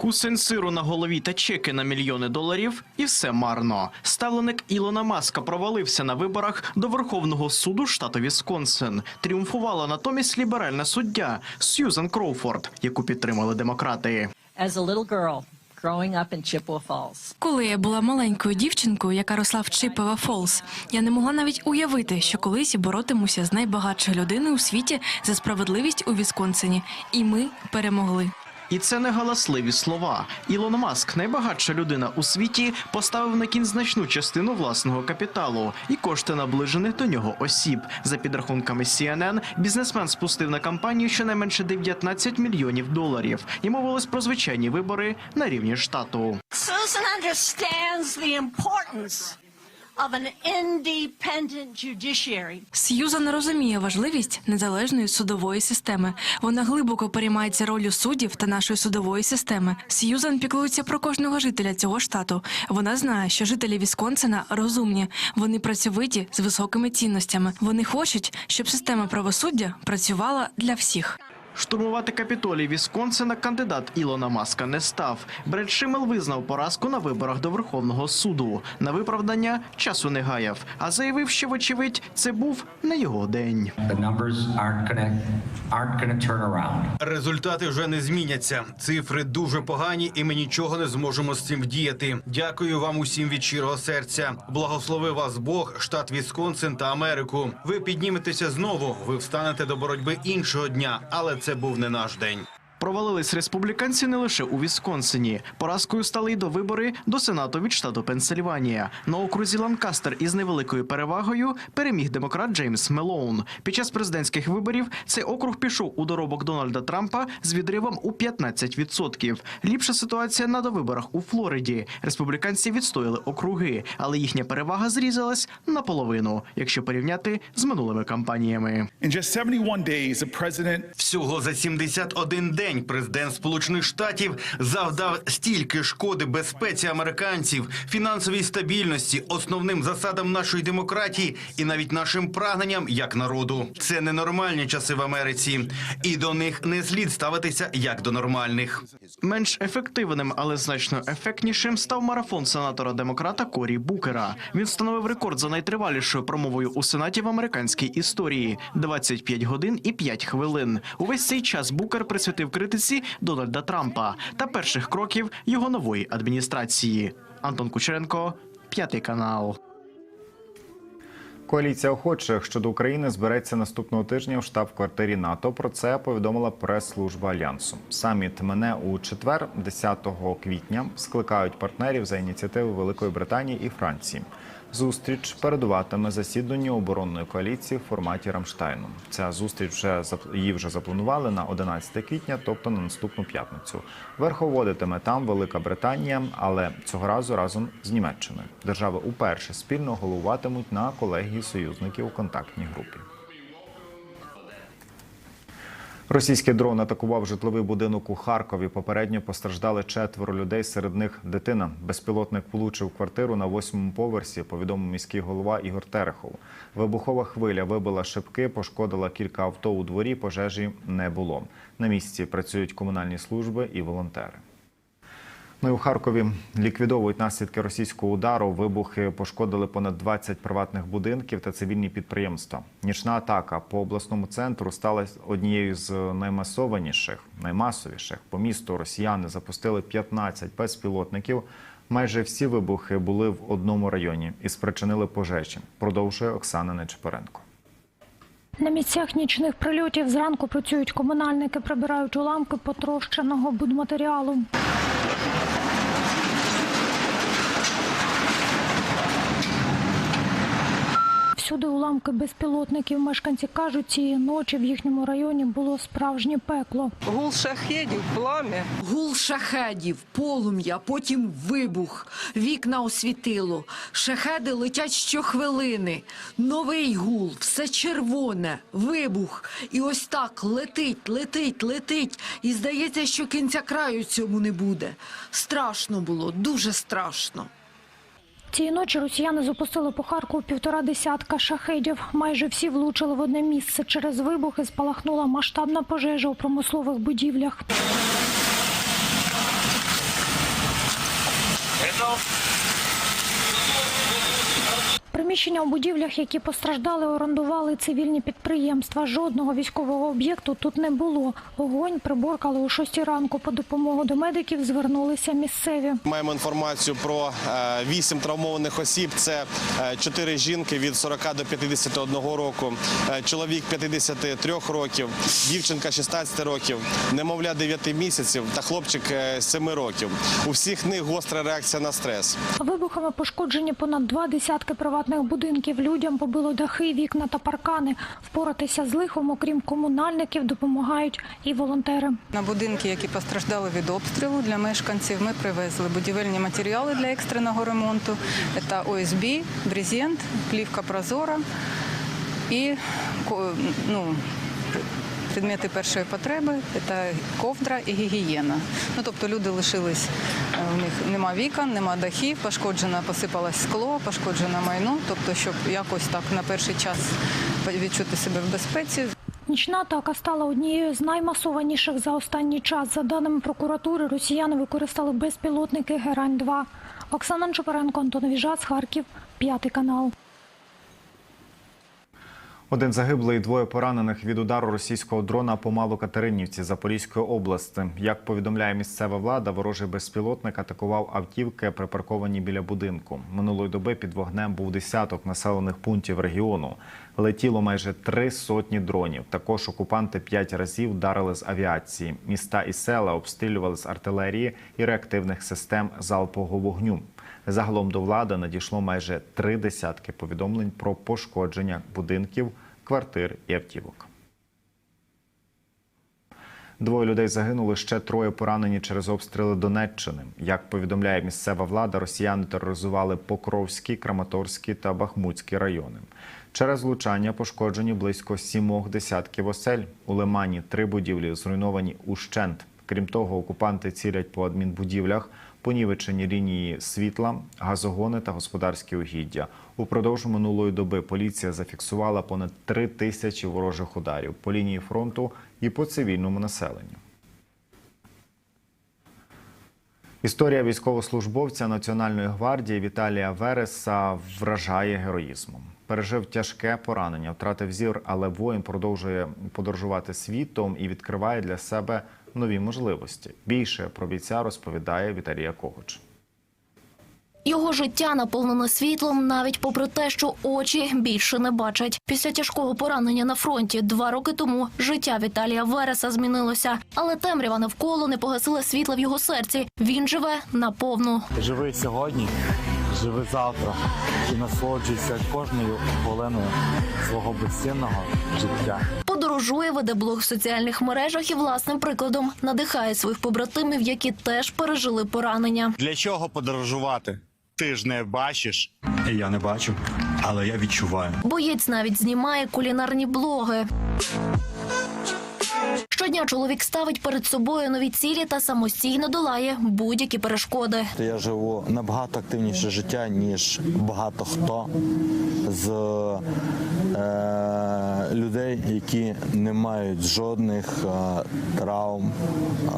Кусень сиру на голові та чеки на мільйони доларів, і все марно. Ставленик Ілона Маска провалився на виборах до Верховного суду штату Вісконсин. Тріумфувала натомість ліберальна суддя Сьюзан Кроуфорд, яку підтримали демократи. as a little girl. Коли я була маленькою дівчинкою, яка росла в Чипева Фолс, я не могла навіть уявити, що колись боротимуся з найбагатшою людиною у світі за справедливість у Вісконсині, і ми перемогли. І це не галасливі слова. Ілон Маск, найбагатша людина у світі, поставив на кін значну частину власного капіталу і кошти наближених до нього осіб. За підрахунками CNN, бізнесмен спустив на кампанію щонайменше 19 мільйонів доларів. І мовилось про звичайні вибори на рівні штату. Susan understands the importance of an independent judiciary. Сьюзан розуміє важливість незалежної судової системи. Вона глибоко переймається ролью суддів та нашої судової системи. Сьюзан піклується про кожного жителя цього штату. Вона знає, що жителі Вісконсина розумні, вони працьовиті з високими цінностями. Вони хочуть, щоб система правосуддя працювала для всіх. Штурмувати капітолій Вісконсина кандидат Ілона Маска не став. Бред Шимел визнав поразку на виборах до Верховного суду. На виправдання часу не гаяв, а заявив, що вочевидь це був не його день. Результати вже не зміняться. Цифри дуже погані, і ми нічого не зможемо з цим вдіяти. Дякую вам усім від щирого серця. Благослови вас Бог, штат Вісконсин та Америку. Ви підніметеся знову. Ви встанете до боротьби іншого дня, але це був не наш день. Провалились республіканці не лише у Вісконсині. Поразкою стали й до вибори до сенату від штату Пенсильванія. На окрузі Ланкастер із невеликою перевагою переміг демократ Джеймс Мелоун. Під час президентських виборів цей округ пішов у доробок Дональда Трампа з відривом у 15%. Ліпша ситуація на довиборах у Флориді. Республіканці відстояли округи, але їхня перевага зрізалась наполовину, якщо порівняти з минулими кампаніями. In just 71 days, Всього за 71 день президент Сполучених Штатів завдав стільки шкоди безпеці американців, фінансовій стабільності, основним засадам нашої демократії і навіть нашим прагненням як народу. Це ненормальні часи в Америці, і до них не слід ставитися як до нормальних. Менш ефективним, але значно ефектнішим став марафон сенатора демократа Корі Букера. Він встановив рекорд за найтривалішою промовою у сенаті в американській історії 25 годин і 5 хвилин. Увесь цей час Букер присвятив критиці Дональда Трампа та перших кроків його нової адміністрації. Антон Кучеренко, п'ятий канал. Коаліція охочих щодо України збереться наступного тижня в штаб-квартирі НАТО. Про це повідомила прес-служба альянсу. Саміт мене у четвер, 10 квітня, скликають партнерів за ініціативи Великої Британії і Франції. Зустріч передуватиме засіданню оборонної коаліції в форматі Рамштайну. Ця зустріч вже її вже запланували на 11 квітня, тобто на наступну п'ятницю. Верховодитиме там Велика Британія, але цього разу разом з Німеччиною. Держави уперше спільно головуватимуть на колегії союзників у контактній групі. Російський дрон атакував житловий будинок у Харкові. Попередньо постраждали четверо людей. Серед них дитина. Безпілотник влучив квартиру на восьмому поверсі. Повідомив міський голова Ігор Терехов. Вибухова хвиля вибила шибки, пошкодила кілька авто у дворі. Пожежі не було. На місці працюють комунальні служби і волонтери. Ну і у Харкові ліквідовують наслідки російського удару. Вибухи пошкодили понад 20 приватних будинків та цивільні підприємства. Нічна атака по обласному центру стала однією з наймасованіших, наймасовіших. По місту росіяни запустили 15 безпілотників. Майже всі вибухи були в одному районі і спричинили пожежі. Продовжує Оксана Нечепоренко. На місцях нічних прильотів зранку працюють комунальники, прибирають уламки потрощеного будматеріалу. Всюди уламки безпілотників. Мешканці кажуть, цієї ночі в їхньому районі було справжнє пекло. Гул шахедів, пламя. Гул шахедів, полум'я, потім вибух, вікна освітило. Шахеди летять щохвилини. Новий гул, все червоне, вибух. І ось так летить, летить, летить. І здається, що кінця краю цьому не буде. Страшно було, дуже страшно. Цієї ночі росіяни запустили по Харкову півтора десятка шахедів. Майже всі влучили в одне місце. Через вибухи спалахнула масштабна пожежа у промислових будівлях. Приміщення у будівлях, які постраждали, орендували цивільні підприємства. Жодного військового об'єкту тут не було. Вогонь приборкали о 6 ранку. По допомогу до медиків звернулися місцеві. Маємо інформацію про е, вісім травмованих осіб. Це е, чотири жінки від 40 до 51 року, е, чоловік 53 років, дівчинка 16 років, немовля 9 місяців та хлопчик е, 7 років. У всіх них гостра реакція на стрес. Вибухами пошкоджені понад два десятки приватних будинків. Людям побило дахи, вікна та паркани. Впоратися з лихом, окрім комунальників, допомагають і волонтери. На будинки, які постраждали від обстрілу для мешканців, ми привезли будівельні матеріали для екстреного ремонту. Це ОСБ, брезент, плівка прозора і ну, предмети першої потреби це ковдра і гігієна. Ну, тобто люди лишились, у них нема вікон, нема дахів, пошкоджено, посипалось скло, пошкоджено майно. Тобто, щоб якось так на перший час відчути себе в безпеці, Нічна атака стала однією з наймасованіших за останній час. За даними прокуратури, росіяни використали безпілотники Герань-2. Оксана Чупаренко, Антон Віжац, Харків, п'ятий канал. Один загиблий, двоє поранених від удару російського дрона по Малокатеринівці Запорізької області. Як повідомляє місцева влада, ворожий безпілотник атакував автівки, припарковані біля будинку. Минулої доби під вогнем був десяток населених пунктів регіону. Летіло майже три сотні дронів. Також окупанти п'ять разів вдарили з авіації. Міста і села обстрілювали з артилерії і реактивних систем залпового вогню. Загалом до влади надійшло майже три десятки повідомлень про пошкодження будинків, квартир і автівок. Двоє людей загинули, ще троє поранені через обстріли Донеччини. Як повідомляє місцева влада, росіяни тероризували Покровський, Краматорський та Бахмутський райони. Через влучання пошкоджені близько сімох десятків осель. У Лимані три будівлі зруйновані ущент. Крім того, окупанти цілять по адмінбудівлях, понівечені лінії світла, газогони та господарські угіддя. Упродовж минулої доби поліція зафіксувала понад три тисячі ворожих ударів по лінії фронту і по цивільному населенню. Історія військовослужбовця Національної гвардії Віталія Вереса вражає героїзмом. Пережив тяжке поранення, втратив зір, але воїн продовжує подорожувати світом і відкриває для себе нові можливості. Більше про бійця розповідає Віталія Когуч. Його життя наповнене світлом, навіть попри те, що очі більше не бачать. Після тяжкого поранення на фронті два роки тому життя Віталія Вереса змінилося, але темрява навколо не погасила світла в його серці. Він живе наповну. Живи сьогодні, живи завтра і насолоджуйся кожною хвилиною свого безцінного життя. Подорожує, веде блог в соціальних мережах і власним прикладом надихає своїх побратимів, які теж пережили поранення. Для чого подорожувати? Ти ж не бачиш. Я не бачу, але я відчуваю. Боєць навіть знімає кулінарні блоги. Щодня чоловік ставить перед собою нові цілі та самостійно долає будь-які перешкоди. Я живу набагато активніше життя, ніж багато хто з е, людей, які не мають жодних е, травм, е,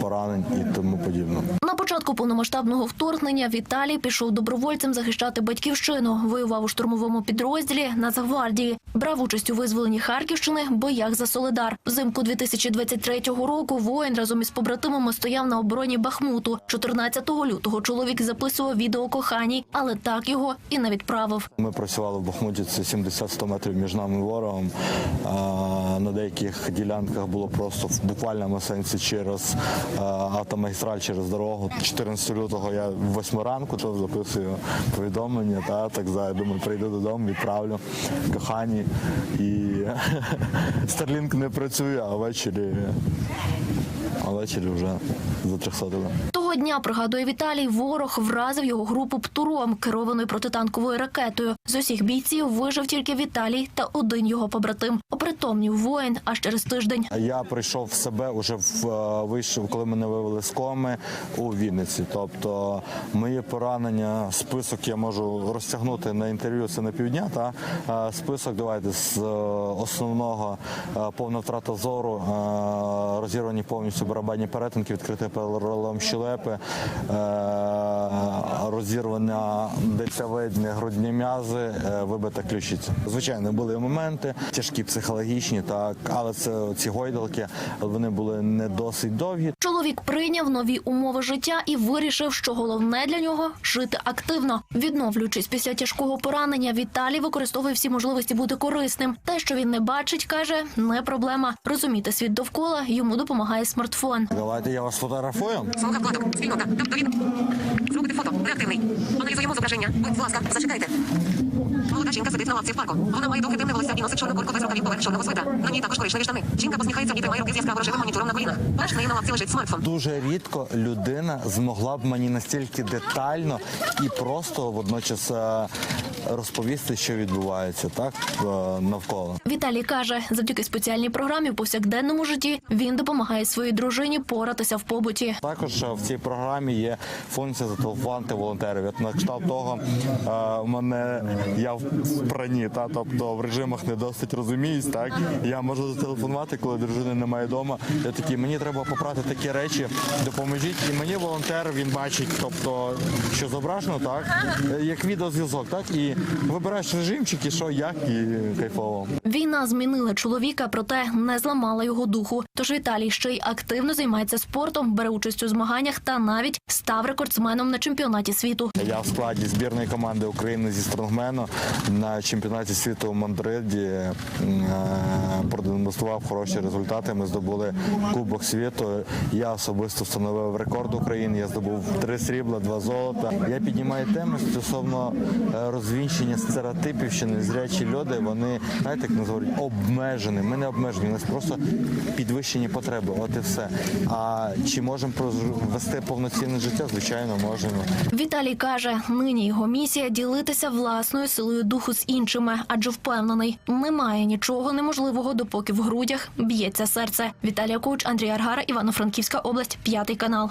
поранень і тому подібне. Початку повномасштабного вторгнення Віталій пішов добровольцем захищати батьківщину. Воював у штурмовому підрозділі Нацгвардії. Брав участь у визволенні Харківщини, боях за Соледар. Взимку 2023 року воїн разом із побратимами стояв на обороні Бахмуту. 14 лютого чоловік записував відео коханій, але так його і не відправив. Ми працювали в Бахмуті, це 70-100 метрів між нами ворогом. На деяких ділянках було просто в буквальному сенсі через автомагістраль, через дорогу. 14 лютого я в 8 ранку то записую повідомлення, та так за думаю, прийду додому, відправлю кохані. І Старлінк не працює, а ввечері, а ввечері вже за 300 Того дня, пригадує Віталій, ворог вразив його групу птуром, керованою протитанковою ракетою. З усіх бійців вижив тільки Віталій та один його побратим. Опритомнів воїн аж через тиждень. Я прийшов в себе уже в е, вийшов, коли мене вивели з коми у Вінниці. Тобто мої поранення, список я можу розтягнути на інтерв'ю. Це на півдня. Та Е, список давайте з е, основного повна втрата зору, розірвані повністю барабанні перетинки, відкритий перелом щелепи, е, розірвана дельтавидні грудні м'язи, е, вибита ключиця. Звичайно, були моменти тяжкі психологічні, так, але це ці гойдалки, вони були не досить довгі. Чоловік прийняв нові умови життя і вирішив, що головне для нього жити активно. Відновлюючись після тяжкого поранення, Віталій використовує всі можливості бути корисним. Те, що він не бачить, каже, не проблема. Розуміти світ довкола йому допомагає смартфон. Давайте я вас фотографую. Платок, спільнота, тобто він зробити фото, Реактивний. Аналізуємо зображення. Будь ласка, зачекайте. Молода жінка сидить на лавці в парку. Вона має довге темне волосся і носить чорну куртку без рукавів поверх чорного свита. На ній також коричневі штани. Жінка посміхається і тримає руки з яскраво рожевим монітором на колінах. Перш неї на лавці лежить смартфон. Дуже рідко людина змогла б мені настільки детально і просто водночас е, розповісти, що відбувається так е, навколо. Віталій каже, завдяки спеціальній програмі в повсякденному житті він допомагає своїй дружині поратися в побуті. Також е, в цій програмі є функція зателефонувати волонтерів. На кшталт того е, мене я в прані, та тобто в режимах не досить розуміюсь. Так я можу зателефонувати, коли дружини немає вдома. Я такий, мені треба попрати такі речі, допоможіть. І мені волонтер він бачить, тобто що зображено, так як відеозв'язок, так і вибираєш режимчики, що як і кайфово. Війна змінила чоловіка, проте не зламала його духу. Тож Віталій ще й активно займається спортом, бере участь у змаганнях та навіть став рекордсменом на чемпіонаті світу. Я в складі збірної команди України зі стронгмену на чемпіонаті світу в Мадриді е, продемонстрував хороші результати. Ми здобули Кубок світу. Я особисто встановив рекорд України. Я здобув три срібла, два золота. Я піднімаю теми стосовно е, розвінчення стереотипів, що незрячі люди вони знаєте, як називають обмежені. Ми не обмежені, у нас просто підвищені потреби. От і все. А чи можемо вести повноцінне життя? Звичайно, можемо. Віталій каже, нині його місія ділитися власною силою духу з іншими, адже впевнений, немає нічого неможливого, допоки в грудях б'ється серце. Віталія Куч, Андрій Аргара, Івано-Франківська область, п'ятий канал.